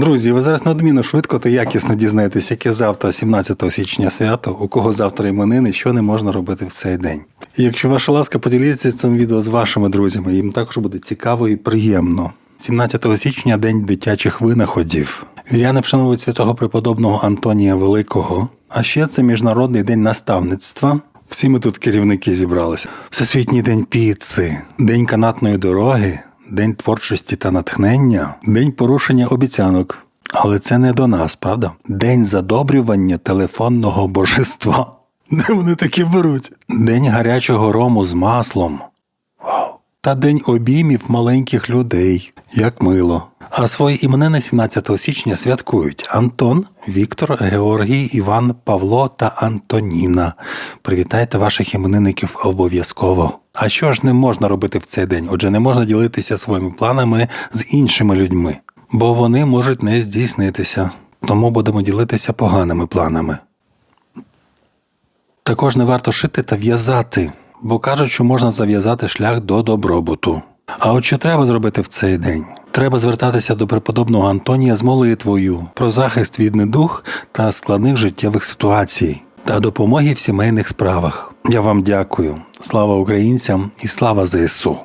Друзі, ви зараз неодмінно швидко та якісно дізнаєтесь, яке завтра, 17 січня свято, у кого завтра іменини, що не можна робити в цей день. І якщо ваша ласка, поділіться цим відео з вашими друзями, їм також буде цікаво і приємно. 17 січня день дитячих винаходів. Віряни вшановують святого преподобного Антонія Великого. А ще це міжнародний день наставництва. Всі ми тут керівники зібралися. Всесвітній день піци, день канатної дороги, день творчості та натхнення, день порушення обіцянок. Але це не до нас, правда? День задобрювання телефонного божества. Де вони такі беруть? День гарячого рому з маслом. Вау. Та день обіймів маленьких людей. Як мило. А свої іменини 17 січня святкують Антон, Віктор, Георгій, Іван, Павло та Антоніна. Привітайте ваших іменинників обов'язково. А що ж не можна робити в цей день? Отже, не можна ділитися своїми планами з іншими людьми, бо вони можуть не здійснитися. Тому будемо ділитися поганими планами. Також не варто шити та в'язати, бо кажуть, що можна зав'язати шлях до добробуту. А от що треба зробити в цей день? Треба звертатися до преподобного Антонія з молитвою про захист від недух та складних життєвих ситуацій та допомоги в сімейних справах. Я вам дякую. Слава українцям і слава ЗСУ!